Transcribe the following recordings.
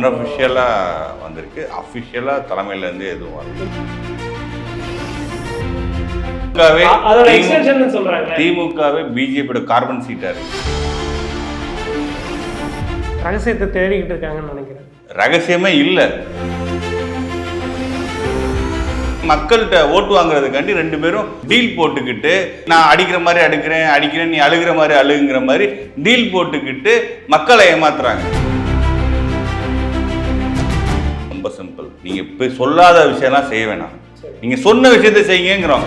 அன்அஃபிஷியலாக வந்திருக்கு. அஃபிஷியலாக தலைமையிலேருந்து எதுவும் வரல. திமுகவே பிஜேபியோட கார்பன் சீட்டாக இருக்கு. ரகசியத்தை தேடிக்கிட்டு இருக்காங்கன்னு நினைக்கிறேன். ரகசியமே இல்லை. மக்கள்கிட்ட ஓட்டு வாங்குறதுக்காண்டி ரெண்டு பேரும் டீல் போட்டுக்கிட்டு நான் அடிக்கிற மாதிரி அடிக்கிறேன் அடிக்கிறேன் நீ அழுகிற மாதிரி அழுகுங்கிற மாதிரி டீல் போட்டுக்கிட்டு மக்களை ஏமாத்துறாங்க. ரொம்ப சிம்பிள் நீங்க இப்போ சொல்லாத விஷயம்லாம் செய்ய வேணாம். நீங்க சொன்ன விஷயத்தை செய்யுங்கிறோம்.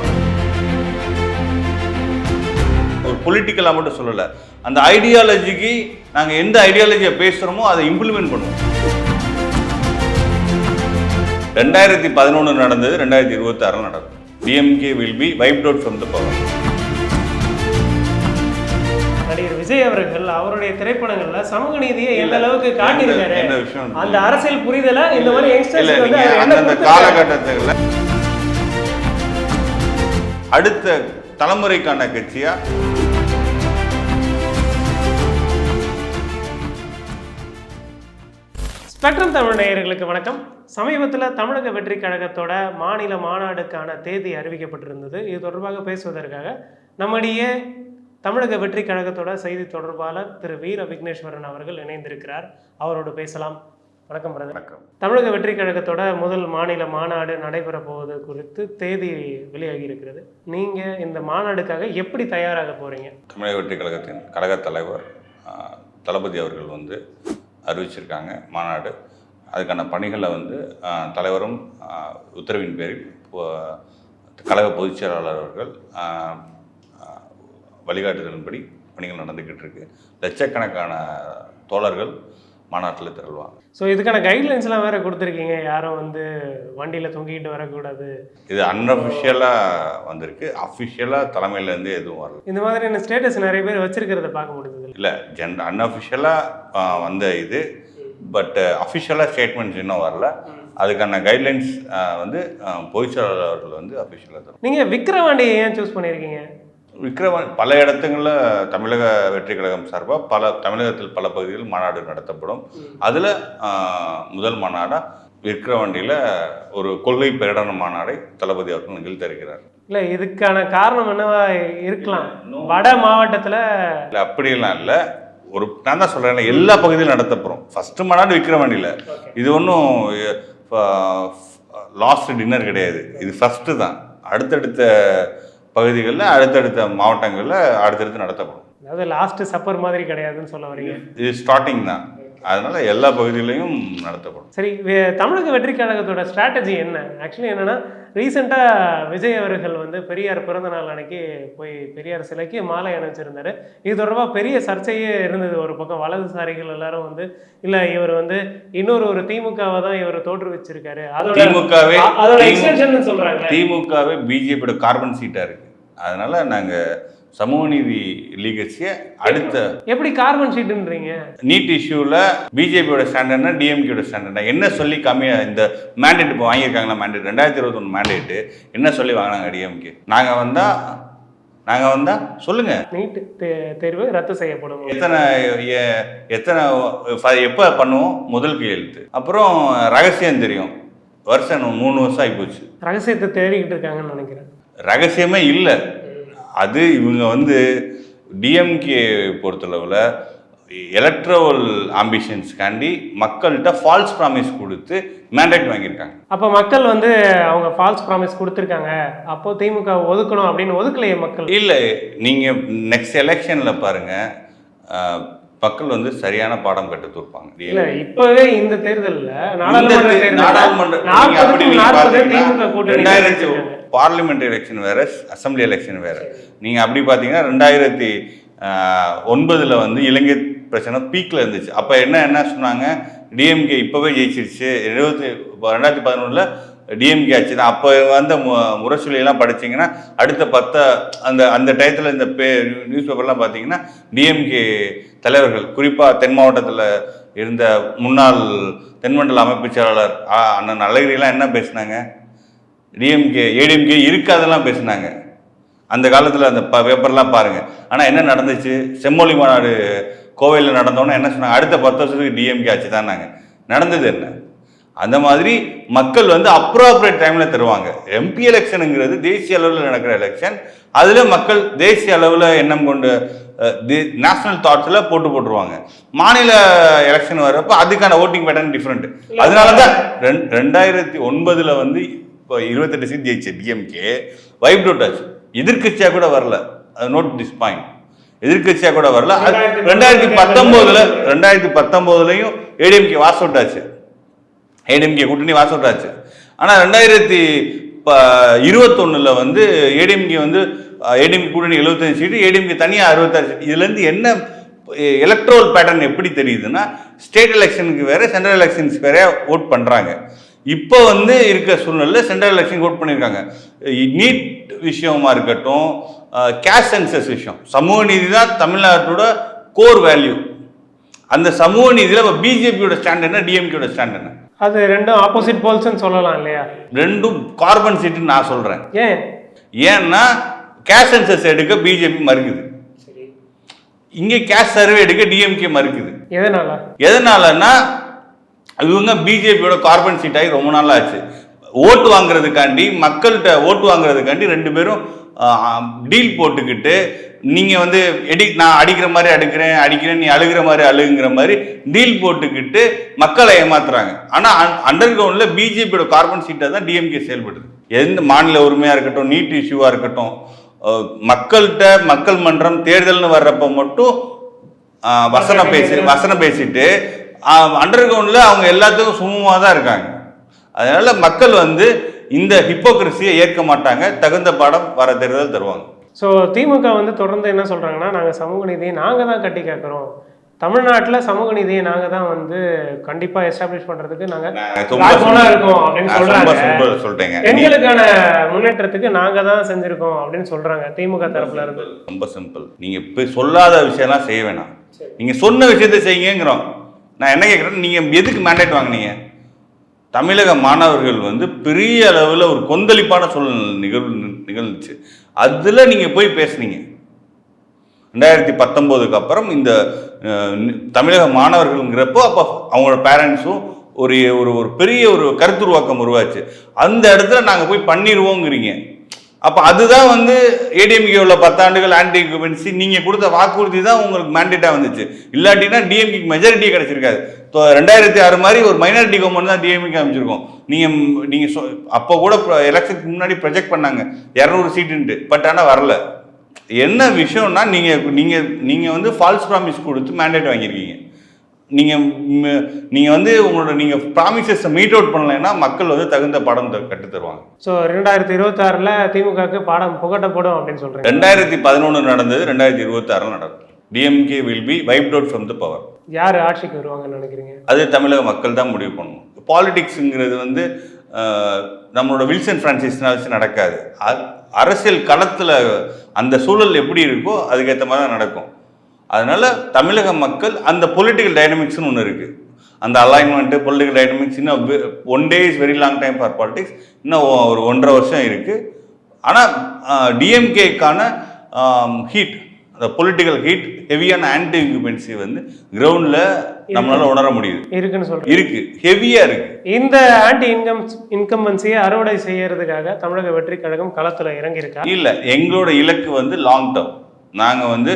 ஒரு பொலிட்டிக்கலாக மட்டும் சொல்லலை. அந்த ஐடியாலஜிக்கு நாங்கள் எந்த ஐடியாலஜியை பேசுகிறோமோ அதை இம்ப்ளிமெண்ட் பண்ணுவோம். ரெண்டாயிரத்தி பதினொன்று நடந்தது ரெண்டாயிரத்தி இருபத்தி ஆறில் நடக்கும் DMK will be wiped out from the power Vijay அவர்கள் அவருடைய திரைப்படங்கள்ல சமூக நீதியை எந்த அளவுக்கு காட்டியிருக்காரு? அந்த அரசியல் புரிதலை இந்த மாதிரி யங்ஸ்டர்ஸ் வந்து அந்தந்த? காலகட்டத்தில் அடுத்த தலைமுறைக்கான கட்சியா? ஸ்பெக்ட்ரம் தமிழ் நேயர்களுக்கு வணக்கம். சமீபத்தில் தமிழக வெற்றி கழகத்தோட மாநில மாநாடுக்கான தேதி அறிவிக்கப்பட்டிருந்தது. இது தொடர்பாக பேசுவதற்காக நம்முடைய தமிழக வெற்றி கழகத்தோட செய்தி தொடர்பாளர் திரு வீர விக்னேஸ்வரன் அவர்கள் இணைந்திருக்கிறார். அவரோடு பேசலாம். வணக்கம் பிரதர். வணக்கம். தமிழக வெற்றி கழகத்தோட முதல் மாநில மாநாடு நடைபெற போவது குறித்து தேதி வெளியாகி இருக்கிறது. நீங்க இந்த மாநாடுக்காக எப்படி தயாராக போறீங்க? தமிழக வெற்றி கழகத்தின் கழகத் தலைவர் தளபதி அவர்கள் வந்து அறிவிச்சிருக்காங்க மாநாடு. அதுக்கான பணிகளை வந்து தலைவரும் உத்தரவின் பேரில் கழக பொதுச் செயலாளர் அவர்கள் வழிகாட்டுதலின்படி பணிகள் நடந்துக்கிட்டு இருக்கு லட்சக்கணக்கான தோழர்கள் மாநாட்டில் திரள்வாங்க. ஸோ இதுக்கான கைட்லைன்ஸ்லாம் வேற கொடுத்துருக்கீங்க. யாரும் வந்து வண்டியில் தொங்கிட்டு வரக்கூடாது. இது அன்அஃபிஷியலாக வந்திருக்கு. அஃபிஷியலாக தலைமையிலேருந்து எதுவும் வரல. இந்த மாதிரியான ஸ்டேட்டஸ் நிறைய பேர் வச்சிருக்கிறத பார்க்க முடியுது இல்லை? ஜென் அன்அஃபிஷியலாக வந்த இது. பட் அஃபிஷியலாக ஸ்டேட்மெண்ட்ஸ் இன்னும் வரல. அதுக்கான கைட்லைன்ஸ் வந்து அஹ், பொதுச் செயலாளர் அவர்கள் வந்து அஃபிஷியலாக தரும். நீங்க விக்ரவாண்டியை ஏன் சூஸ் பண்ணியிருக்கீங்க? விக்ரமன் பல இடத்துங்களில் தமிழக வெற்றி கழகம் சார்பாக பல தமிழகத்தில் பல பகுதிகளில் மாநாடு நடத்தப்படும். அதில் முதல் மாநாடாக விக்ரவாண்டியில் ஒரு கொள்கை பிரகடன மாநாடை தளபதி அவர்கள் நிகழ்த்திருக்கிறார் இல்ல இதுக்கான காரணம் என்னவா இருக்கலாம். வட மாவட்டத்துல இல்லை அப்படியெல்லாம் இல்லை. ஒரு நான் தான் சொல்கிறேன் எல்லா பகுதியிலும் நடத்த போகிறோம் ஃபஸ்ட்டு மாநாடு விக்ரவாண்டியில் இது ஒன்றும் லாஸ்ட் டின்னர் கிடையாது. இது ஃபஸ்ட்டு தான். அடுத்தடுத்த பகுதிகளில் அடுத்தடுத்த மாவட்டங்களில் அடுத்தடுத்து நடத்தப்படும். அதாவது லாஸ்ட் சப்பர் மாதிரி கிடையாதுன்னு சொல்ல வரீங்க. இது ஸ்டார்டிங் தான். அதனால எல்லா பகுதியிலையும் நடத்தப்படும். சரி தமிழக வெற்றி கழகத்தோட ஸ்ட்ராட்டஜி என்ன? ஆக்சுவலி என்னன்னா ரீசெண்டாக விஜய் அவர்கள் வந்து பெரியார் பிறந்த நாள் அன்னைக்கு போய் பெரியார் சிலைக்கு மாலை அணிவிச்சிருந்தாரு. இது தொடர்பாக பெரிய சர்ச்சையே இருந்தது. ஒரு பக்கம் வலதுசாரிகள் எல்லாரும் வந்து இல்லை இவர் வந்து இன்னொரு ஒரு திமுகவை தான் இவர் தோற்றுவிச்சிருக்காரு. அதோட திமுகவே அதோட எக்ஸ்டென்ஷன் சொல்றாங்க. திமுகவே பிஜேபியோட கார்பன் சீட்டாக இருக்குது அதனால நாங்கள் சமூக நீதி லீகசியை அடுத்த எப்படி கார்பன் ஷீட்டுன்றீங்க நீட் இஷ்யூவில் பிஜேபியோட ஸ்டாண்டர்ட்னா டிஎம்கேயோட ஸ்டாண்டர்ட்னா என்ன சொல்லி கம்மியாக இந்த மேண்டேட் இப்போ வாங்கியிருக்காங்களா மேண்டேட் ரெண்டாயிரத்தி இருபத்தொன்று மேண்டேட்டு என்ன சொல்லி வாங்கினாங்க டிஎம்கே நாங்கள் வந்தால் நாங்கள் வந்தால் சொல்லுங்கள் நீட் தேர்வு ரத்து செய்யப்படும். எத்தனை எத்தனை எப்போ பண்ணுவோம்? முதல் கையெழுத்து அப்புறம் ரகசியம் தெரியும். வருஷம் மூணு வருஷம் ஆகிப்போச்சு ரகசியத்தை தேடிக்கிட்டு இருக்காங்கன்னு நினைக்கிறேன். ரகசியமே இல்லை. அது இவங்க வந்து டிஎம்கே பொறுத்தளவில் எலக்ட்ரவல் ஆம்பிஷன்ஸ்க்காண்டி மக்கள்கிட்ட ஃபால்ஸ் ப்ராமிஸ் கொடுத்து மேண்டேட் வாங்கியிருக்காங்க. அப்போ மக்கள் வந்து அவங்க ஃபால்ஸ் ப்ராமிஸ் கொடுத்துருக்காங்க. அப்போ திமுக ஒதுக்கணும் அப்படின்னு ஒதுக்கலையே மக்கள். இல்லை நீங்கள் நெக்ஸ்ட் எலெக்ஷனில் பாருங்கள் மக்கள் வந்து சரியான பாடம் கற்றுத் கொடுப்பாங்க இல்ல இப்பவே இந்த தேர்தல்ல நாடாளுமன்ற நாடாளுமன்ற பார்லிமெண்ட் எலெக்ஷன் வேற அசம்பிளி எலெக்ஷன் வேறு. நீங்கள் அப்படி பார்த்தீங்கன்னா ரெண்டாயிரத்தி ஒன்பதில் வந்து இலங்கை பிரச்சனை பீக்கில் இருந்துச்சு. அப்போ என்ன என்ன சொன்னாங்க? டிஎம்கே இப்போவே ஜெயிச்சிருச்சு. எழுபத்தி ரெண்டாயிரத்தி பதினொன்றில் டிஎம்கே ஆச்சு. தான் அப்போ வந்த மு- முரசொலியெல்லாம் படிச்சீங்கன்னா அடுத்த பத்த அந்த அந்த டயத்தில் இந்த பே நியூஸ் பேப்பர்லாம் பார்த்தீங்கன்னா டிஎம்கே தலைவர்கள் குறிப்பாக தென் மாவட்டத்தில் இருந்த முன்னாள் தென்மண்டல அமைப்பு செயலாளர் அண்ணன் அழகிரிலாம் என்ன பேசினாங்க? டிஎம்கே ஏடிஎம்கே இருக்காதெல்லாம் பேசுனாங்க. அந்த காலத்தில் அந்த ப பேப்பர்லாம் பாருங்கள் ஆனால் என்ன நடந்துச்சு? செம்மொழி மாநாடு கோவையில் நடந்தோன்னே என்ன சொன்னாங்க? அடுத்த பத்து வருஷத்துக்கு டிஎம்கே ஆச்சு தானாங்க நடந்தது என்ன? அந்த மாதிரி மக்கள் வந்து அப்ரோப்ரியேட் டைமில் தருவாங்க. எம்பி எலெக்ஷனுங்கிறது தேசிய அளவில் நடக்கிற எலெக்ஷன் அதில் மக்கள் தேசிய அளவில் எண்ணம் கொண்டு நேஷனல் தாட்ஸில் போட்டு போட்டுருவாங்க. மாநில எலெக்ஷன் வர்றப்ப அதுக்கான ஓட்டிங் பேட்டர்ன் டிஃப்ரெண்ட் அதனால தான் ரெண் ரெண்டாயிரத்தி ஒன்பதில் வந்து இப்போ இருபத்தெட்டு சீட் ஜெயிச்ச டிஎம்கே வைப் அவுட் ஆச்சு. எதிர்க்கட்சியாக கூட வரல. நோட் திஸ் பாயிண்ட் எதிர்க்கட்சியாக கூட வரல. அது ரெண்டாயிரத்தி பத்தொம்போதுல ரெண்டாயிரத்தி பத்தொம்போதுலையும் ஏடிஎம்கே வாஸ் அவுட் ஆச்சு. ஏடிஎம்கே கூட்டணி வாஸ் அவுட் ஆச்சு. ஆனால் ரெண்டாயிரத்தி இருபத்தொன்னில் வந்து ஏடிஎம்கே வந்து ஏடிஎம்கே கூட்டணி எழுபத்தஞ்சு சீட்டு ஏடிஎம்கே தனியாக அறுபத்தாறு சீட்டு இதுலேருந்து என்ன எலக்ட்ரோல் பேட்டர்ன் எப்படி தெரியுதுன்னா ஸ்டேட் எலெக்ஷனுக்கு வேற சென்ட்ரல் எலெக்ஷன்ஸ்க்கு வேற ஓட் பண்ணுறாங்க இப்போ வந்து இருக்க சூழ்நிலை சென்ட்ரல் எலெக்ஷன் ஓட் பண்ணியிருக்காங்க நீட் விஷயமா இருக்கட்டும் கேஷ் சென்சஸ் விஷயம். சமூக நீதி தான் தமிழ்நாட்டோட கோர் வேல்யூ அந்த சமூக நீதியில் இப்போ பிஜேபியோட ஸ்டாண்ட் என்ன டிஎம்கேயோட ஸ்டாண்ட் என்ன? அது ரெண்டும் ஆப்போசிட் போல்ஸ்னு சொல்லலாம் இல்லையா? ரெண்டும் கார்பன் சீட்டுன்னு நான் சொல்கிறேன் ஏன்? ஏன்னா கேஷ் சென்சஸ் எடுக்க பிஜேபி மறுக்குது. சரி. இங்கே கேஷ் சர்வே எடுக்க டிஎம்கே மறுக்குது. எதனால? எதனாலன்னா இவங்க பிஜேபியோட கார்பன் சீட் ஆகி ரொம்ப நாள் ஆச்சு ஓட்டு வாங்குறதுக்காண்டி மக்கள்கிட்ட ஓட்டு வாங்குறதுக்காண்டி ரெண்டு பேரும் டீல் போட்டுக்கிட்டு நீங்கள் வந்து எடி நான் அடிக்கிற மாதிரி அடிக்கிறேன் அடிக்கிறேன் நீ அழுகிற மாதிரி அழுகுங்கிற மாதிரி டீல் போட்டுக்கிட்டு மக்களை ஏமாத்துறாங்க. ஆனால் அண்டர் கிரவுண்டில் பிஜேபியோட கார்பன் சீட்டை தான் டிஎம்கே செயல்படுது. எந்த மாநில உரிமையாக இருக்கட்டும் நீட் இஷ்யூவாக இருக்கட்டும் மக்கள்கிட்ட மக்கள் மன்றம் தேர்தல்னு வர்றப்ப மட்டும் வசனம் பேசி வசனம் பேசிட்டு அண்டர் கிரவுண்டில் அவங்க எல்லாத்துக்கும் சுமூகமாக தான் இருக்காங்க. அதனால மக்கள் வந்து இந்த ஹிப்போக்ரஸியை ஏற்க மாட்டாங்க. தகுந்த பாடம் வர தேர்தல் தருவாங்க. ஸோ திமுக வந்து தொடர்ந்து என்ன சொல்றாங்கன்னா நாங்கள் சமூக நீதியை நாங்கள் தான் கட்டி கேட்குறோம். தமிழ்நாட்டில் சமூக நீதியை நாங்கள் தான் வந்து கண்டிப்பாக எஸ்டாப்ளிஷ் பண்ணுறதுக்கு நாங்கள் இருக்கோம் அப்படின்னு simple சொல்லிட்டேங்க. பெண்களுக்கான முன்னேற்றத்துக்கு நாங்கள் தான் செஞ்சிருக்கோம் அப்படின்னு சொல்றாங்க திமுக தரப்புல இருந்து. ரொம்ப சிம்பிள் நீங்க இப்ப சொல்லாத விஷயம்லாம் செய்ய வேணாம். நீங்க சொன்ன விஷயத்தை செய்யுங்கிறோம் நான் என்ன கேட்குறேன் நீங்கள் எதுக்கு மேண்டேட் வாங்குனீங்க? தமிழக மாணவர்கள் வந்து பெரிய அளவில் ஒரு கொந்தளிப்பான சூழ்நிலை நிகழ்வு நிகழ்ந்துச்சு. அதில் நீங்கள் போய் பேசுனீங்க. ரெண்டாயிரத்தி பத்தொம்போதுக்கு அப்புறம் இந்த தமிழக மாணவர்கள்ங்கிறப்போ அப்போ அவங்களோட பேரண்ட்ஸும் ஒரு ஒரு ஒரு பெரிய ஒரு கருத்துருவாக்கம் உருவாச்சு. அந்த இடத்துல நாங்கள் போய் பண்ணிடுவோங்கிறீங்க அப்போ அதுதான் வந்து ஏடிஎம்கே உள்ள பத்தாண்டுகள் ஆன்டி இன்குபென்சி நீங்கள் கொடுத்த வாக்குறுதி தான் உங்களுக்கு மேண்டேட்டாக வந்துச்சு. இல்லாட்டினா டிஎம்கேக்கு மெஜாரிட்டியே கிடச்சிருக்காது. ஸோ ரெண்டாயிரத்தி ஆறு மாதிரி ஒரு மைனாரிட்டி கவர்மெண்ட் தான் டிஎம்கே அமைச்சிருக்கோம் நீங்கள் நீங்கள் சொ அப்போ கூட எலெக்ஷனுக்கு முன்னாடி ப்ரொஜெக்ட் பண்ணாங்க. இரநூறு சீட்டுன்ட்டு. பட் ஆனால் வரல. என்ன விஷயம்னா நீங்கள் நீங்கள் நீங்கள் வந்து ஃபால்ஸ் ப்ராமிஸ் கொடுத்து மேண்டேட் வாங்கியிருக்கீங்க. நீங்கள் நீங்கள் வந்து உங்களோட நீங்கள் ப்ராமிசஸை மீட் அவுட் பண்ணலைன்னா மக்கள் வந்து தகுந்த படம் கற்றுத் தருவாங்க. ஸோ ரெண்டாயிரத்தி இருபத்தாறில் திமுகவுக்கு பாடம் புகட்டப்படும் அப்படின்னு சொல்றீங்க. ரெண்டாயிரத்தி பதினொன்று நடந்தது ரெண்டாயிரத்தி இருபத்தாறில் நடக்கும் DMK will be wiped out from the power யார் ஆட்சிக்கு வருவாங்கன்னு நினைக்கிறீங்க? அது தமிழக மக்கள் தான் முடிவு பண்ணணும். பாலிடிக்ஸுங்கிறது வந்து நம்மளோட வில்சன் ஃப்ரான்சிஸ்னா வச்சு நடக்காது. அரசியல் களத்தில் அந்த சூழல் எப்படி இருக்கோ அதுக்கேற்ற மாதிரி தான் நடக்கும். அதனால தமிழக மக்கள் அந்த பொலிட்டிக்கல் டைனமிக்ஸ்னு ஒன்று இருக்குது அந்த அலைன்மெண்ட்டு பொலிட்டிக்கல் டைனமிக்ஸ் இன்னும் one day is very long time for politics இன்னும் ஒரு ஒன்றரை வருஷம் இருக்குது ஆனால் டிஎம்கேக்கான ஹீட் அந்த பொலிட்டிக்கல் ஹீட் ஹெவியான ஆன்டி இன்குபென்சி வந்து கிரவுண்டில் நம்மளால உணர முடியுது. இருக்குன்னு சொல்றீங்க. இருக்கு. ஹெவியா இருக்கு. இந்த ஆன்டி இன்கம் இன்கம்பன்சியை அறுவடை செய்யறதுக்காக தமிழக வெற்றி கழகம் களத்துல இறங்கியிருக்கா? இல்ல எங்களோட இலக்கு வந்து லாங் டேர்ம் நாங்க வந்து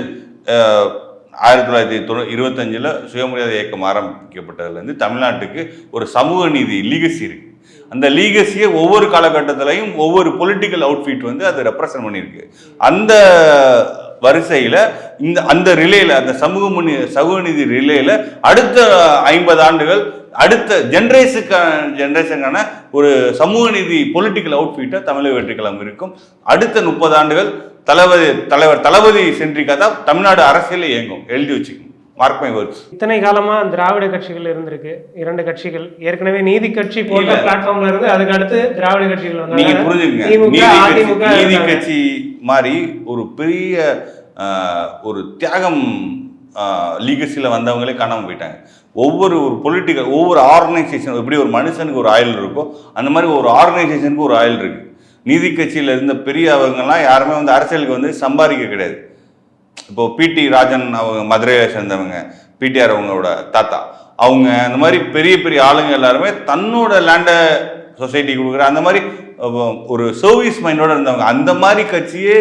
ஆயிரத்தி தொள்ளாயிரத்தி தொண்ணூ இருபத்தஞ்சில் சுயமரியாதை இயக்கம் ஆரம்பிக்கப்பட்டதுலேருந்து தமிழ்நாட்டுக்கு ஒரு சமூக நீதி லீகசி இருக்குது அந்த லீகசியை ஒவ்வொரு காலகட்டத்திலையும் ஒவ்வொரு பொலிட்டிக்கல் அவுட்ஃபிட் வந்து அதை ரெப்ரசன்ட் பண்ணியிருக்கு. அந்த வரிசையில் இந்த அந்த ரிலேயில் அந்த சமூக முனி சமூக நீதி ரிலேயில் அடுத்த ஐம்பது ஆண்டுகள் அடுத்த ஜென்ரேஷனுக்கான ஜென்ரேஷனுக்கான ஒரு சமூக நீதி பொலிட்டிக்கல் அவுட்ஃபிட்டாக தமிழக வெற்றிக்கலம் இருக்கும். அடுத்த முப்பது ஆண்டுகள் தளபதி தலைவர் தளபதி சென்றிக்கா தான் தமிழ்நாடு அரசியலில் இயங்கும் எழுதி வச்சுக்கணும். மார்க் மை வேர்ட்ஸ் இத்தனை காலமா திராவிட கட்சிகள் இருந்திருக்கு. இரண்டு கட்சிகள். ஏற்கனவே நீதி கட்சி போட்ட பிளாட்ஃபார்ம்ல இருந்து அதுக்கு அடுத்து திராவிட கட்சிகள் நீங்க வந்தாங்க புரிஞ்சுக்கங்க நீதி கட்சி மாதிரி ஒரு பெரிய ஒரு தியாகம் லீகசியில் வந்தவங்களே காணாம போயிட்டாங்க. ஒவ்வொரு ஒரு பொலிட்டிக்கல் ஒவ்வொரு ஆர்கனைசேஷன் எப்படி ஒரு மனுஷனுக்கு ஒரு ஆயில் இருக்கோ அந்த மாதிரி ஒரு ஆர்கனைசேஷனுக்கு ஒரு ஆயில் இருக்கு. நீதி கட்சியில் இருந்த பெரியவங்கலாம் யாருமே வந்து அரசியலுக்கு வந்து சம்பாதிக்க கிடையாது. இப்போது பிடி ராஜன் அவங்க மதுரையை சேர்ந்தவங்க பிடிஆர் அவங்களோட தாத்தா. அவங்க அந்த மாதிரி பெரிய பெரிய ஆளுங்க எல்லாருமே தன்னோட லேண்டை சொசைட்டி கொடுக்குற அந்த மாதிரி ஒரு சர்வீஸ் மைண்டோட இருந்தவங்க. அந்த மாதிரி கட்சியே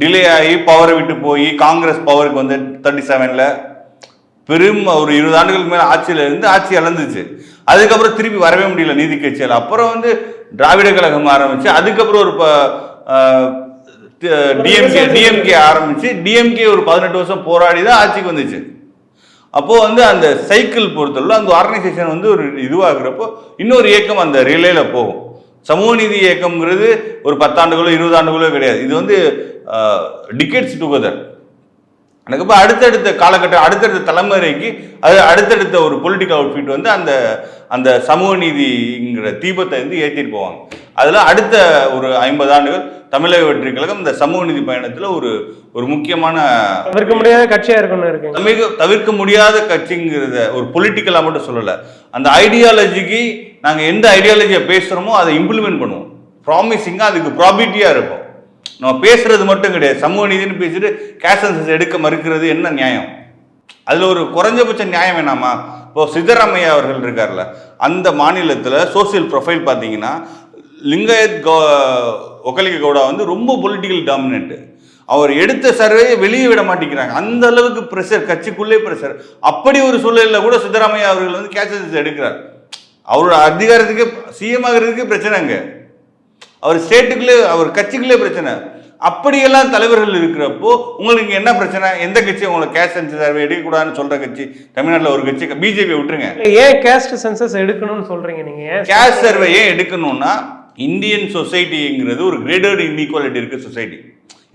டிலே ஆகி பவரை விட்டு போய் காங்கிரஸ் பவருக்கு வந்து தேர்ட்டி செவனில் பெரும் ஒரு இருபது ஆண்டுகளுக்கு மேலே ஆட்சியில் இருந்து ஆட்சி இழந்துச்சு. அதுக்கப்புறம் திருப்பி வரவே முடியல நீதி கட்சியில். அப்புறம் வந்து திராவிட கழகம் ஆரம்பிச்சு அதுக்கப்புறம் ஒரு டிஎம்கே டிஎம்கே ஆரம்பிச்சு டிஎம்கே ஒரு பதினெட்டு வருஷம் போராடி தான் ஆட்சிக்கு வந்துச்சு. அப்போ வந்து அந்த சைக்கிள் பொறுத்தவரை அந்த ஆர்கனைசேஷன் வந்து ஒரு இதுவாகிறப்போ இன்னொரு இயக்கம் அந்த ரிலேல போகும். சமூக நீதி இயக்கம்ங்கிறது ஒரு பத்தாண்டுகளோ இருபது ஆண்டுகளோ கிடையாது. இது வந்து டிக்கெட்ஸ் டுகெதர் அதுக்கப்புறம் அடுத்தடுத்த காலகட்டம் அடுத்தடுத்த தலைமுறைக்கு அது அடுத்தடுத்த ஒரு பொலிட்டிக்கல் அவுட்ஃபிட் வந்து அந்த அந்த சமூக நீதிங்கிற தீபத்தை வந்து ஏற்றிட்டு போவாங்க. அதில் அடுத்த ஒரு ஐம்பது ஆண்டுகள் தமிழக வெற்றி கழகம் இந்த சமூக நீதி பயணத்தில் ஒரு ஒரு முக்கியமான தவிர்க்க முடியாத கட்சியா இருக்குன்னு இருக்குங்க. தவிர்க்க தவிர்க்க முடியாத கட்சிங்கிறத ஒரு பொலிட்டிக்கலாக மட்டும் சொல்லலை. அந்த ஐடியாலஜிக்கு நாங்கள் எந்த ஐடியாலஜியை பேசுகிறோமோ அதை இம்ப்ளிமெண்ட் பண்ணுவோம். ப்ராமிசிங்காக அதுக்கு ப்ராபிட்டியாக இருக்கும் நம்ம பேசுறது மட்டும் கிடையாது. சமூக நீதினு பேசிட்டு கேஷ் எடுக்க மறுக்கிறது என்ன நியாயம்? அதில் ஒரு குறைஞ்சபட்ச நியாயம் வேணாமா இப்போ சித்தராமையா அவர்கள் இருக்கார்ல அந்த மாநிலத்தில் சோசியல் ப்ரொஃபைல் பார்த்தீங்கன்னா லிங்காயத் கௌ ஒக்கலிக கவுடா வந்து ரொம்ப பொலிட்டிக்கல் டாமினன்ட் அவர் எடுத்த சர்வேயை வெளியே விட மாட்டேங்கிறாங்க. அந்த அளவுக்கு ப்ரெஷர் கட்சிக்குள்ளே ப்ரெஷர் அப்படி ஒரு சூழலில் கூட சித்தராமையா அவர்கள் வந்து கேஷ் எடுக்கிறார். அவரோட அதிகாரத்துக்கு சிஎம் ஆகிறதுக்கு பிரச்சனை அங்கே. அவர் ஸ்டேட்டுக்குள்ளே அவர் கட்சிக்குள்ளே பிரச்சனை. அப்படியெல்லாம் தலைவர்கள் இருக்கிறப்போ உங்களுக்கு என்ன பிரச்சனை? எந்த கட்சி உங்களுக்கு கேஷ் சென்சஸ் சர்வே எடுக்கக்கூடாதுன்னு சொல்ற கட்சி? தமிழ்நாட்டில் ஒரு கட்சி பிஜேபி விட்டுருங்க. ஏன் கேஸ்ட் சென்சஸ் எடுக்கணும்னு சொல்றீங்க நீங்க? கேஷ் சர்வே ஏன் எடுக்கணும்னா இந்தியன் சொசைட்டிங்கிறது ஒரு கிரேடட் இன்இக்வாலிட்டி இருக்க சொசைட்டி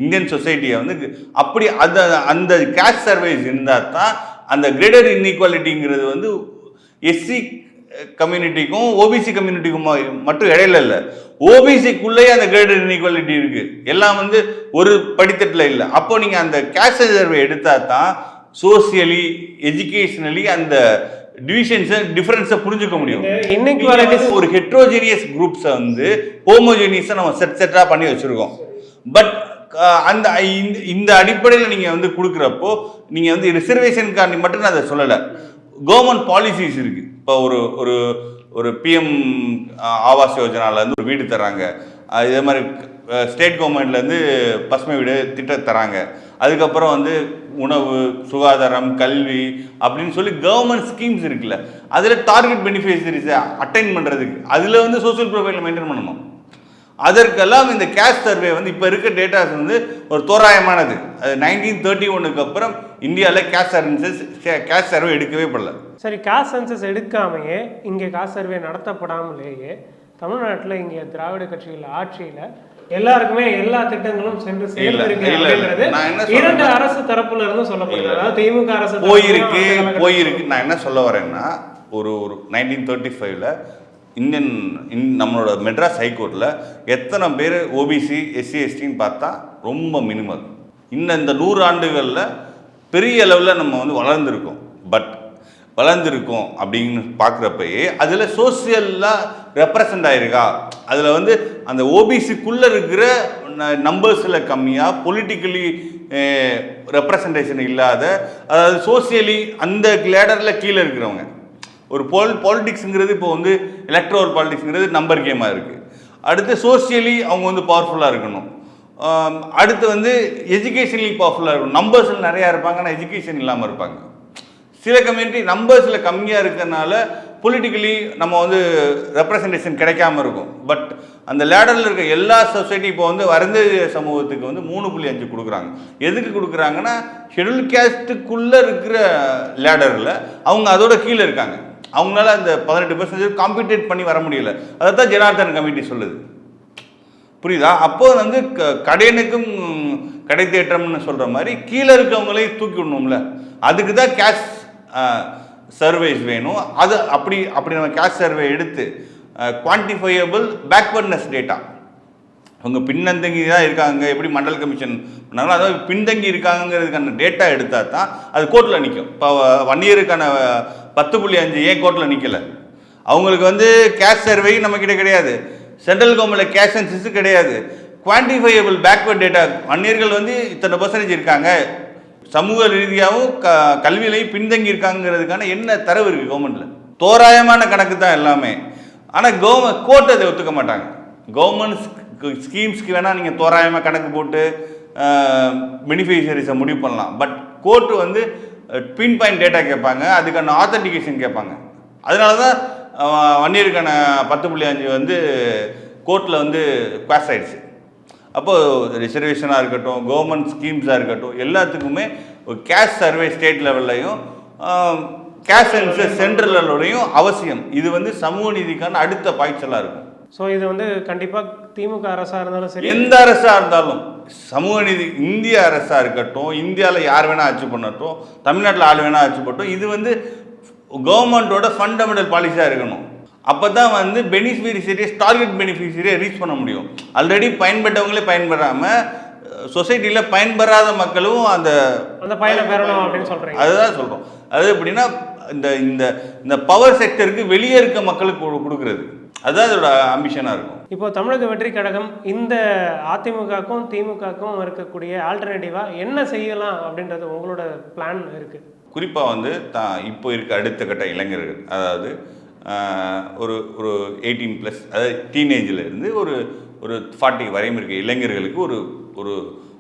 இந்தியன் சொசைட்டியை வந்து அப்படி அந்த அந்த கேஷ் சர்வேஸ் இருந்தால் தான் அந்த கிரேடட் இன்இக்வாலிட்டிங்கிறது வந்து எஸ்சி கம்யூனிட்டிக்கும் ஓபிசி கம்யூனிட்டிக்கும் மட்டும் இடையில இல்லை. ஓபிசிக்குள்ளேயே அந்த கிரேடட் இன்இக்வாலிட்டி இருக்கு. எல்லாம் வந்து ஒரு படித்தட்டில் இல்லை. அப்போ நீங்கள் அந்த கேஷ் சர்வே எடுத்தால் தான் சோசியலி எஜுகேஷனலி அந்த டிவிஷன்ஸை டிஃபரன்ஸை புரிஞ்சுக்க முடியும். இன்இக்வாலிட்டிஸ் ஒரு ஹெட்ரோஜீனியஸ் குரூப்ஸை வந்து ஹோமோஜீனியஸை நம்ம செட் செட்டாக பண்ணி வச்சுருக்கோம். பட் அந்த இந்த- இந்த அடிப்படையில் நீங்கள் வந்து கொடுக்குறப்போ நீங்கள் வந்து ரிசர்வேஷனுக்காண்டி மட்டும் நான் அதை சொல்லலை. கவர்மெண்ட் பாலிசிஸ் இருக்குது இப்போ ஒரு ஒரு ஒரு பிஎம் ஆவாஸ் யோஜனாலருந்து ஒரு வீடு தராங்க இதே மாதிரி ஸ்டேட் கவர்மெண்ட்லேருந்து பசுமை வீடு திட்டம் தராங்க அதுக்கப்புறம் வந்து உணவு சுகாதாரம் கல்வி அப்படின்னு சொல்லி கவர்மெண்ட் ஸ்கீம்ஸ் இருக்குல்ல. அதில் டார்கெட் பெனிஃபிஷரிஸை அட்டைன் பண்ணுறதுக்கு அதில் வந்து சோஷியல் ப்ரொஃபைலை மெயின்டைன் பண்ணணும்? அதற்கெல்லாம் இந்த கேஷ் சர்வே வந்து இப்போ இருக்க டேட்டாஸ் வந்து ஒரு தோராயமானது. அது நைன்டீன் தேர்ட்டி ஒன்னுக்கு அப்புறம் இந்தியாவில் கேஷ் சர்வீசஸ் கேஷ் சர்வே எடுக்கவே படல. சரி காஸ்ட் சென்சஸ் எடுக்காமையே இங்கே காஸ்ட் சர்வே நடத்தப்படாமலேயே தமிழ்நாட்டில் இங்கே திராவிட கட்சிகள் ஆட்சியில எல்லாருக்குமே எல்லா திட்டங்களும் சென்று சேர்ந்திருக்கு இரண்டு அரசு தரப்புல இருந்து சொல்லப்படுது. அதாவது திமுக அரசு போயிருக்கு போயிருக்கு. நான் என்ன சொல்ல வரேன்னா ஒரு ஒரு நைன்டீன் தேர்ட்டி ஃபைவ்ல இந்தியன் இன் நம்மளோட மெட்ராஸ் ஹைகோர்ட்டில் எத்தனை பேர் ஓபிசி எஸ்சி எஸ்டின்னு பார்த்தா ரொம்ப மினிமல் இன்னும் இந்த நூறு ஆண்டுகளில் பெரிய அளவில் நம்ம வந்து வளர்ந்துருக்கோம். பட் வளர்ந்துருக்கோம் அப்படின்னு பார்க்குறப்பயே அதில் சோசியலாக ரெப்ரசன்ட் ஆயிருக்கா? அதில் வந்து அந்த ஓபிசிக்குள்ளே இருக்கிற நம்பர்ஸில் கம்மியாக பொலிட்டிக்கலி ரெப்ரசன்டேஷன் இல்லாத அதாவது சோசியலி அந்த லேடரில் கீழே இருக்கிறவங்க. ஒரு பொல் பாலிடிக்ஸுங்கிறது இப்போ வந்து எலக்ட்ரோல் பாலிடிக்ஸுங்கிறது நம்பர் கேமாக இருக்குது அடுத்து சோசியலி அவங்க வந்து பவர்ஃபுல்லாக இருக்கணும். அடுத்து வந்து எஜுகேஷனலி பவர்ஃபுல்லாக இருக்கணும். நம்பர்ஸில் நிறையா இருப்பாங்க ஆனால் எஜுகேஷன் இல்லாமல் இருப்பாங்க. சில கம்யூனிட்டி நம்பர்ஸில் கம்மியாக இருக்கிறனால பொலிட்டிக்கலி நம்ம வந்து ரெப்ரசன்டேஷன் கிடைக்காம இருக்கும். பட் அந்த லேடரில் இருக்க எல்லா சொசைட்டி இப்போ வந்து வறந்த சமூகத்துக்கு வந்து மூணு புள்ளி அஞ்சு கொடுக்குறாங்க. எதுக்கு கொடுக்குறாங்கன்னா ஷெடியூல் கேஸ்ட்டுக்குள்ளே இருக்கிற லேடரில் அவங்க அதோட கீழே இருக்காங்க. அவங்களால அந்த பதினெட்டு பர்சன்டேஜ் காம்பீட்டேட் பண்ணி வர முடியல. அதை தான் ஜனார்தன் கமிட்டி சொல்லுது. புரியுதா? அப்போ வந்து க- கடையனுக்கும் கடை தேற்றம்னு சொல்கிற மாதிரி கீழே இருக்கவங்களையும் தூக்கி விடணும்ல. அதுக்கு தான் கேஷ் சர்வேஸ் வேணும். அது அப்படி அப்படி நம்ம கேஷ் சர்வே எடுத்து குவான்டிஃபையபிள் பேக்வர்ட்னஸ் டேட்டா அவங்க பின்னந்தங்கி தான் இருக்காங்க. எப்படி மண்டல் கமிஷன் பண்ணாங்களோ அதாவது பின்தங்கி இருக்காங்கிறதுக்கான டேட்டா எடுத்தால் தான் அது கோர்ட்டில் நிற்கும் இப்போ ஒன் இயருக்கான பத்து புள்ளி அஞ்சு ஏன் கோர்ட்டில் நிற்கலை அவங்களுக்கு வந்து கேஷ் சர்வே நம்மக்கிட்ட கிடையாது. சென்ட்ரல் கவர்மெண்ட்டில் கேஷ் சென்சஸ் கிடையாது. குவான்டிஃபையபிள் பேக்வர்ட் டேட்டா வன்னியர்கள் வந்து இத்தனை பர்சன்டேஜ் இருக்காங்க. சமூக ரீதியாகவும் க கல்வியிலையும் பின்தங்கி இருக்காங்கிறதுக்கான என்ன தரவு இருக்குது கவர்மெண்ட்டில் தோராயமான கணக்கு தான் எல்லாமே. ஆனால் கவர்மெண்ட் கோர்ட் அதை ஒத்துக்க மாட்டாங்க. கவர்மெண்ட் ஸ்கீம்ஸ்க்கு வேணால் நீங்கள் தோராயமாக கணக்கு போட்டு பெனிஃபிஷரிஸை முடிவு பண்ணலாம். பட் கோர்ட்டு வந்து பின் பாயிண்ட் டேட்டா கேட்பாங்க அதுக்கான ஆத்தன்டிகேஷன் கேட்பாங்க. அதனால தான் வன்னியருக்கான பத்து புள்ளி அஞ்சு வந்து கோர்ட்டில் வந்து பாஸ் ஆகிடுச்சு அப்போது ரிசர்வேஷனாக இருக்கட்டும் கவர்மெண்ட் ஸ்கீம்ஸாக இருக்கட்டும் எல்லாத்துக்குமே ஒரு கேஷ் சர்வே ஸ்டேட் லெவல்லையும் கேஷ் சென்சஸ் சென்ட்ரல் லெவல்லையும் அவசியம். இது வந்து சமூக நீதிக்கான அடுத்த பாய்ச்சலாக இருக்கும். ஸோ இது வந்து கண்டிப்பாக திமுக அரசாக இருந்தாலும் சரி. எந்த அரசாக இருந்தாலும் சமூக நீதி இந்திய அரசாக இருக்கட்டும் இந்தியாவில் யார் வேணால் ஆட்சி பண்ணட்டும் தமிழ்நாட்டில் ஆள் வேணால் ஆட்சி பண்ணட்டும் இது வந்து கவர்மெண்ட்டோட ஃபண்டமெண்டல் பாலிசியாக இருக்கணும். அப்போ தான் வந்து பெனிஃபிஷரிஸ் டார்கெட் பெனிஃபிஷரியை ரீச் பண்ண முடியும். ஆல்ரெடி பயன்பட்டவங்களே பயன்பெறாமல் சொசைட்டியில் பயன்பெறாத மக்களும் அந்த அந்த பயனை பெறணும் அப்படின்னு சொல்கிறீங்க அதுதான் சொல்கிறோம் அது எப்படின்னா இந்த இந்த இந்த பவர் செக்டருக்கு வெளியே இருக்க மக்களுக்கு கொடு- கொடுக்குறது. அதுதான் அதோட அம்பிஷனாக இருக்கும். இப்போ தமிழக வெற்றி கழகம் இந்த அதிமுகக்கும் திமுகக்கும் இருக்கக்கூடிய ஆல்டர்னேட்டிவாக என்ன செய்யலாம் அப்படின்றது உங்களோட பிளான் இருக்கு. குறிப்பாக வந்து தான் இப்போ இருக்க அடுத்த கட்ட இளைஞர்கள் அதாவது ஒரு ஒரு எயிட்டீன் ப்ளஸ் அதாவது டீனேஜில் இருந்து ஒரு ஒரு ஃபார்ட்டி வரையும் இருக்க இளைஞர்களுக்கு ஒரு ஒரு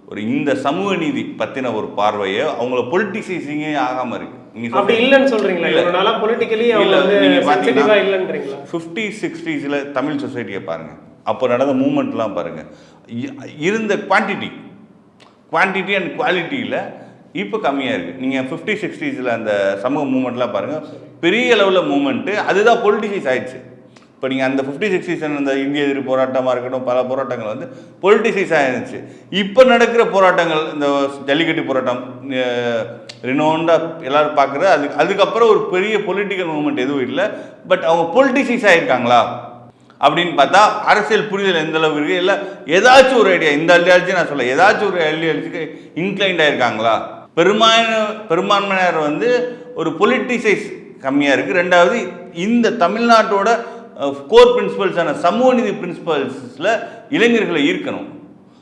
ஒரு இந்த சமூக நீதி பற்றின ஒரு பார்வையை அவங்கள பொலிட்டிசைசிங்கே ஆகாமல் இருக்கு. நீங்கள் அப்படி இல்லைன்னு சொல்றீங்களா? இல்ல. பொலிட்டிக்கலி இல்ல, வந்து நீங்க பாத்தீங்கன்னா- சென்சிட்டிவா இல்லைன்றீங்களா? ஃபிஃப்டி சிக்ஸ்டீஸில் தமிழ் சொசைட்டியை பாருங்கள் அப்போ நடந்த மூமெண்ட்லாம் பாருங்கள் இருந்த குவான்டிட்டி குவான்டிட்டி அண்ட் குவாலிட்டியில் இப்போ கம்மியாக இருக்குது நீங்கள் ஃபிஃப்டி சிக்ஸ்டீஸில் அந்த சமூக மூமெண்ட்லாம் பாருங்கள் பெரிய லெவலில் மூமெண்ட்டு அதுதான் பொலிட்டிசைஸ் ஆயிடுச்சு. இப்போ நீங்கள் அந்த ஃபிஃப்டி சிக்ஸ்டீஸ் அந்த இந்திய எதிர்ப்பு போராட்டமாக இருக்கட்டும் பல போராட்டங்கள் வந்து பொலிட்டிசைஸ் ஆயிருந்துச்சு இப்போ நடக்கிற போராட்டங்கள் இந்த ஜல்லிக்கட்டு போராட்டம் ரினோண்டாக எல்லாரும் பார்க்குறது. அதுக்கு அதுக்கப்புறம் ஒரு பெரிய பொலிட்டிக்கல் மூமெண்ட் எதுவும் இல்லை. பட் அவங்க பொலிட்டிசைஸ் ஆகிருக்காங்களா அப்படின்னு பார்த்தா அரசியல் புரிதல் எந்த அளவு இருக்குது இல்லை ஏதாச்சும் ஒரு ஐடியா இந்த ஐடியாச்சும் நான் சொல்ல ஏதாச்சும் ஒரு ஐடியாச்சுக்கு இன்க்ளைண்ட் ஆகிருக்காங்களா பெரும்பான்மை பெரும்பான்மையினர் வந்து ஒரு பொலிட்டிசைஸ் கம்மியாக இருக்குது ரெண்டாவது இந்த தமிழ்நாட்டோட கோர் பிரின்சிபல்ஸான சமூக நீதி பிரின்சிபல்ஸில் இளைஞர்களை ஈர்க்கணும்.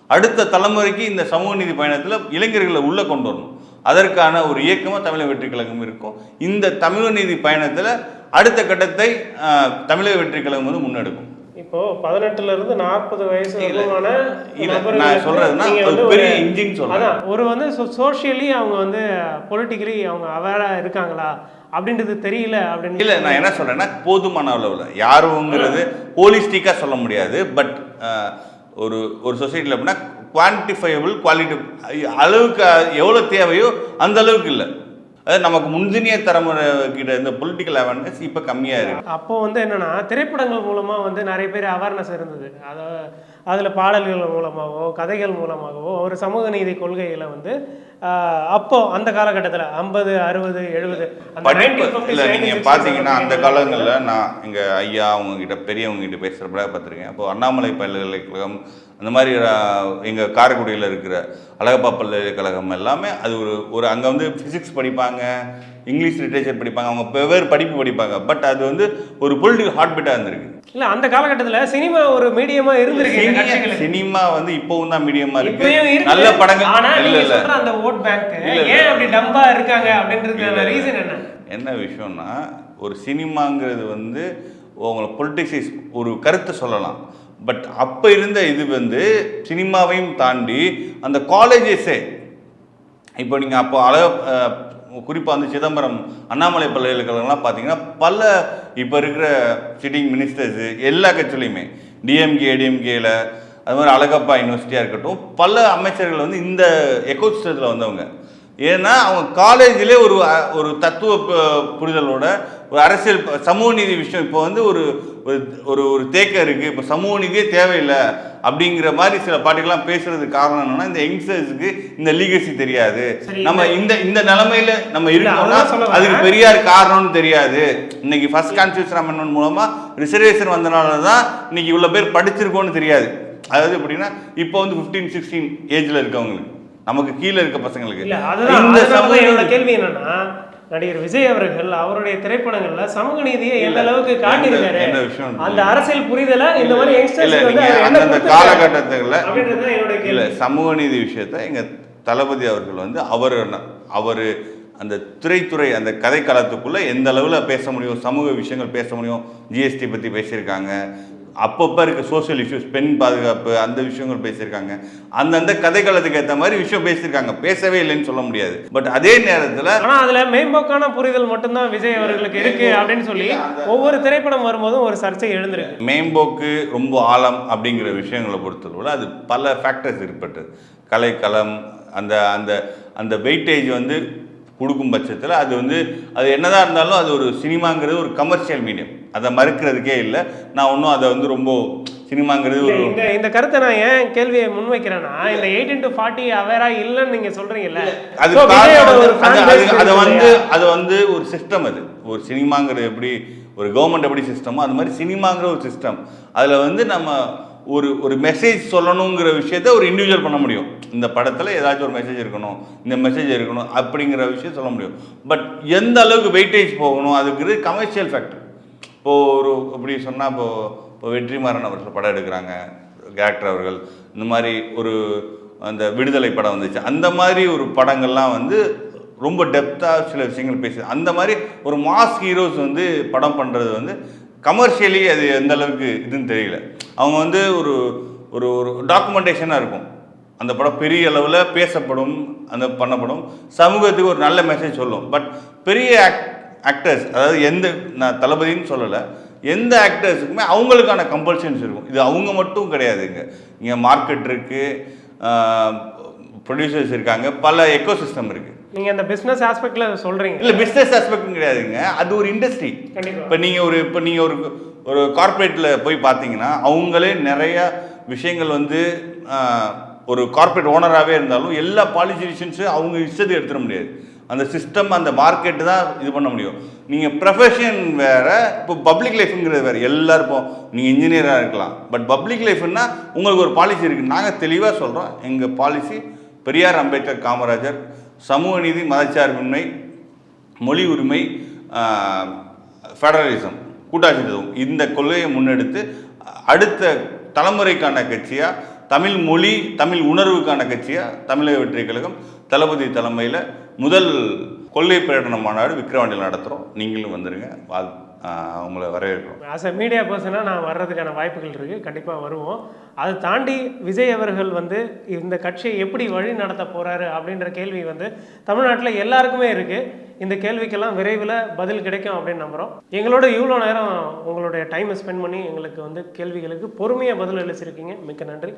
அடுத்த தலைமுறைக்கு இந்த சமூக நீதி பயணத்தில் இளைஞர்களை உள்ளே கொண்டு வரணும். அதற்கான ஒரு இயக்கமாக தமிழக வெற்றி கழகம் இருக்கும். இந்த தமிழக நீதி பயணத்தில் அடுத்த கட்டத்தை தமிழக வெற்றி கழகம் வந்து முன்னெடுக்கும். இப்போ பதினெட்டுல இருந்து நாற்பது வயசு நான் சொல்றதுன்னா பெரிய இன்ஜின் சொல்றேன். ஒரு வந்து சோஷியலி அவங்க வந்து பொலிட்டிக்கலி அவங்க அவேரா இருக்காங்களா? அப்படின்றது தெரியல அப்படின்னு இல்லை நான் என்ன சொல்கிறேன்னா போதுமான அளவில். யாருங்கிறது ஹோலிஸ்டிக்காக சொல்ல முடியாது. பட் ஒரு ஒரு சொசைட்டியில் அப்படின்னா குவான்டிஃபையபிள் குவாலிட்டி அளவுக்கு எவ்வளோ தேவையோ அந்த அளவுக்கு இல்லை. அதாவது நமக்கு முந்தினிய தலைமுறை கிட்ட இந்த பொலிட்டிக்கல் அவேர்னஸ் இப்போ கம்மியாக இருக்கு. அப்போ வந்து என்னன்னா திரைப்படங்கள் மூலமா வந்து நிறைய பேர் அவேர்னஸ் இருந்தது. அதாவது அதுல பாடல்கள் மூலமாகவோ கதைகள் மூலமாகவோ ஒரு சமூக நீதி கொள்கைகளை வந்து அப்போ அந்த காலகட்டத்துல ஐம்பது அறுபது எழுபது அந்த படிப்பு. 1950s, இல்லை நீங்கள் 1960s பார்த்தீங்கன்னா அந்த காலங்களில் நான் இங்கே ஐயா அவங்க கிட்ட பெரியவங்க கிட்ட பேசுகிறப்ப பார்த்துருக்கேன் அப்போ அண்ணாமலை பல்கலைக்கழகம் அந்த மாதிரி எங்கள் காரைக்குடியில் இருக்கிற அழகப்பா பல்கலைக்கழகம் எல்லாமே அது ஒரு ஒரு அங்கே வந்து ஃபிசிக்ஸ் படிப்பாங்க. இங்கிலீஷ் லிட்ரேச்சர் படிப்பாங்க அவங்க வெவ்வேறு படிப்பு படிப்பாங்க பட் அது வந்து ஒரு பொலிட்டிக்கல் ஹார்ட்பிட்டாக இருந்திருக்கு இல்ல அந்த காலகட்டத்துல சினிமா ஒரு மீடியமா இருந்திருக்கு. சினிமா வந்து இப்பவும் தான் மீடியமா இருக்கு. நல்ல படங்கள் ஆனா இல்ல அந்த ஓட் பேங்க். ஏன் அப்படி டம்பா இருக்காங்க அப்படின்றதுக்கான இல்ல. ரீசன் என்ன என்ன விஷயம்னா ஒரு சினிமாங்கிறது வந்து உங்களை பொலிட்டிக்ஸ் ஒரு கருத்தை சொல்லலாம் பட் அப்போ இருந்த இது வந்து சினிமாவையும் தாண்டி அந்த காலேஜஸே இப்போ நீங்கள் அப்போ அளவு குறிப்பாக வந்து சிதம்பரம் அண்ணாமலை பல்கலைக்கழகம்லாம் பார்த்தீங்கன்னா பல இப்போ இருக்கிற சிட்டிங் மினிஸ்டர்ஸு எல்லா கட்சியிலையுமே டிஎம்கே ஏடிஎம்கேயில் அது மாதிரி அழகப்பா யூனிவர்சிட்டியாக இருக்கட்டும் பல அமைச்சர்கள் வந்து இந்த எக்கோசிஸ்டத்தில் வந்தவங்க. ஏன்னா அவங்க காலேஜிலே ஒரு ஒரு தத்துவ புரிதலோட ஒரு அரசியல் சமூக நீதி விஷயம். இப்போ வந்து ஒரு ஒரு ஒரு தேக்கம் இருக்குது இப்போ சமூக நீதியே தேவையில்லை அப்படிங்கிற மாதிரி சில பாட்டுக்கெல்லாம் பேசுறதுக்கு காரணம் என்னன்னா இந்த யங்ஸ்டர்ஸுக்கு இந்த லீகசி தெரியாது. நம்ம இந்த இந்த நிலைமையில நம்ம இருக்கோம்னா. அதுக்கு பெரியார் காரணம்னு தெரியாது. இன்னைக்கு ஃபர்ஸ்ட் கான்ஸ்டியூஷன் அமெண்ட்மெண்ட் மூலமா ரிசர்வேஷன் வந்தனால தான் இன்னைக்கு இவ்வளோ பேர் படிச்சிருக்கோன்னு தெரியாது. அதாவது எப்படின்னா இப்போ வந்து ஃபிஃப்டீன் சிக்ஸ்டீன் ஏஜ்ல இருக்கவங்களுக்கு நமக்கு கீழே இருக்க பசங்களுக்கு. இந்த கேள்வி என்னன்னா நடிகர் விஜய் அவர்கள் அவருடைய திரைப்படங்கள்ல சமூக நீதியை எந்த அளவுக்கு காட்டியிருக்காரு? அந்த அரசியல் புரிதலை இந்த மாதிரி யங்ஸ்டர்ஸ் அந்தந்த? காலகட்டத்துல இல்ல சமூக நீதி விஷயத்த எங்க தளபதி அவர்கள் வந்து அவர் அவர் அந்த திரைத்துறை அந்த கதைக்களத்துக்குள்ளே எந்த அளவில் பேச முடியும் சமூக விஷயங்கள் பேச முடியும் ஜிஎஸ்டி பற்றி பேசியிருக்காங்க அப்பப்போ இருக்க சோஷியல் இஷ்யூஸ் பெண் பாதுகாப்பு அந்த விஷயங்கள் பேசியிருக்காங்க. அந்தந்த கதைக்களத்துக்கு ஏற்ற மாதிரி விஷயம் பேசியிருக்காங்க. பேசவே இல்லைன்னு சொல்ல முடியாது. பட் அதே நேரத்தில் ஆனா அதுல மேம்போக்கான புரிதல் மட்டும்தான் விஜய் அவர்களுக்கு இருக்கு அப்படின்னு சொல்லி ஒவ்வொரு திரைப்படம் வரும்போதும் ஒரு சர்ச்சை எழுந்திருக்கு. மேம்போக்கு ரொம்ப ஆழம் அப்படிங்கிற விஷயங்களை பொறுத்தளவில் அது பல ஃபேக்டர்ஸ் இருப்பட்டு கலைக்களம் அந்த அந்த அந்த வெயிட்டேஜ் வந்து கொடுக்கும் பட்சத்தில் அது வந்து அது என்னதான் இருந்தாலும் அது ஒரு சினிமாங்கிறது ஒரு கமர்ஷியல் மீடியம் அதை மறுக்கிறதுக்கே இல்லை. நான் ஒன்றும் அதை வந்து ரொம்ப சினிமாங்கிறது ஒரு இந்த இந்த கருத்தை நான் ஏன் கேள்வியை முன்வைக்கிறேன்னா இந்த எயிட்டின் டு ஃபார்ட்டி அவேரா இல்லைன்னு நீங்க சொல்றீங்கல்ல. அது அது- வந்து? அது வந்து ஒரு சிஸ்டம் அது. ஒரு சினிமாங்கிறது எப்படி ஒரு கவர்மெண்ட் எப்படி சிஸ்டமோ அது மாதிரி சினிமாங்கிற ஒரு சிஸ்டம் அதில் வந்து நம்ம ஒரு ஒரு மெசேஜ் சொல்லணுங்கிற விஷயத்த ஒரு இண்டிவிஜுவல் பண்ண முடியும். இந்த படத்தில் ஏதாச்சும் ஒரு மெசேஜ் இருக்கணும் இந்த மெசேஜ் இருக்கணும் அப்படிங்கிற விஷயம் சொல்ல முடியும். பட் எந்த அளவுக்கு வெயிட்டேஜ் போகணும் அதுக்கு கமர்ஷியல் ஃபேக்டர் இப்போது ஒரு இப்படி சொன்னால் இப்போது இப்போ வெற்றிமாறன் அவர்கள் படம் எடுக்கிறாங்க கேரக்டர் அவர்கள். இந்த மாதிரி ஒரு அந்த விடுதலை படம் வந்துச்சு. அந்த மாதிரி ஒரு படங்கள்லாம் வந்து ரொம்ப டெப்த்தாக சில விஷயங்கள் பேசு அந்த மாதிரி ஒரு மாஸ் ஹீரோஸ் வந்து படம் பண்ணுறது வந்து கமர்ஷியலி அது எந்த அளவுக்கு இதுன்னு தெரியல. அவங்க வந்து ஒரு ஒரு ஒரு டாக்குமெண்டேஷனாக இருக்கும். அந்த படம் பெரிய அளவில் பேசப்படும் அந்த பண்ணப்படும். சமூகத்துக்கு ஒரு நல்ல மெசேஜ் சொல்லும். பட் பெரிய ஆக்ட் ஆக்டர்ஸ் அதாவது எந்த நான் தளபதின்னு சொல்லலை. எந்த ஆக்டர்ஸுக்குமே அவங்களுக்கான கம்பல்ஷன்ஸ் இருக்கும். இது அவங்க மட்டும் கிடையாதுங்க இங்கே. மார்க்கெட் இருக்குது ப்ரொடியூசர்ஸ் இருக்காங்க. பல எக்கோ சிஸ்டம் இருக்குது நீங்க அந்த பிசினஸ் ஆஸ்பெக்ட்ல சொல்றீங்க. இல்லை பிஸ்னஸ் ஆஸ்பெக்ட்டும் கிடையாதுங்க. அது ஒரு இண்டஸ்ட்ரி இப்போ நீங்கள் ஒரு இப்போ நீங்கள் ஒரு ஒரு கார்ப்பரேட்டில் போய் பார்த்தீங்கன்னா அவங்களே நிறைய விஷயங்கள் வந்து ஒரு கார்ப்பரேட் ஓனராகவே இருந்தாலும் எல்லா பாலிசிஷன்ஸும் அவங்க இஷ்டத்துக்கு எடுத்துட முடியாது. அந்த சிஸ்டம் அந்த மார்க்கெட்டு தான் இது பண்ண முடியும். நீங்கள் ப்ரொஃபஷன் வேறு இப்போ பப்ளிக் லைஃப்ங்கிறது வேறு. எல்லாருக்கும் நீங்கள் இன்ஜினியராக இருக்கலாம். பட் பப்ளிக் லைஃப்னா உங்களுக்கு ஒரு பாலிசி இருக்குது நாங்கள் தெளிவாக சொல்கிறோம் எங்கள் பாலிசி பெரியார் அம்பேத்கர் காமராஜர் சமூக நீதி மதச்சார்பின்மை மொழி உரிமை ஃபெடரலிசம் கூட்டாட்சித்துவம் இந்த கொள்கையை முன்னெடுத்து அடுத்த தலைமுறைக்கான கட்சியாக தமிழ் மொழி தமிழ் உணர்வுக்கான கட்சியாக தமிழக வெற்றி கழகம் தளபதி தலைமையில் முதல் கொள்கை பிரகடன மாநாடு விக்கிரவாண்டியில் நடத்துகிறோம் நீங்களும் வந்துடுங்க வாழ் உங்களை வரவேற்கிறோம். ஆஸ் அ மீடியா பர்சனாக நான் வர்றதுக்கான வாய்ப்புகள் இருக்குது கண்டிப்பாக வருவோம். அதை தாண்டி விஜய் அவர்கள் வந்து இந்த கட்சியை எப்படி வழி நடத்த போகிறாரு அப்படின்ற கேள்வி வந்து தமிழ்நாட்டில் எல்லாருக்குமே இருக்குது இந்த கேள்விக்கெல்லாம் விரைவில் பதில் கிடைக்கும் அப்படின்னு நம்புகிறோம் எங்களோட இவ்வளோ நேரம் உங்களுடைய டைமை ஸ்பெண்ட் பண்ணி எங்களுக்கு வந்து கேள்விகளுக்கு பொறுமையாக பதில் அளிச்சிருக்கீங்க. மிக்க நன்றி.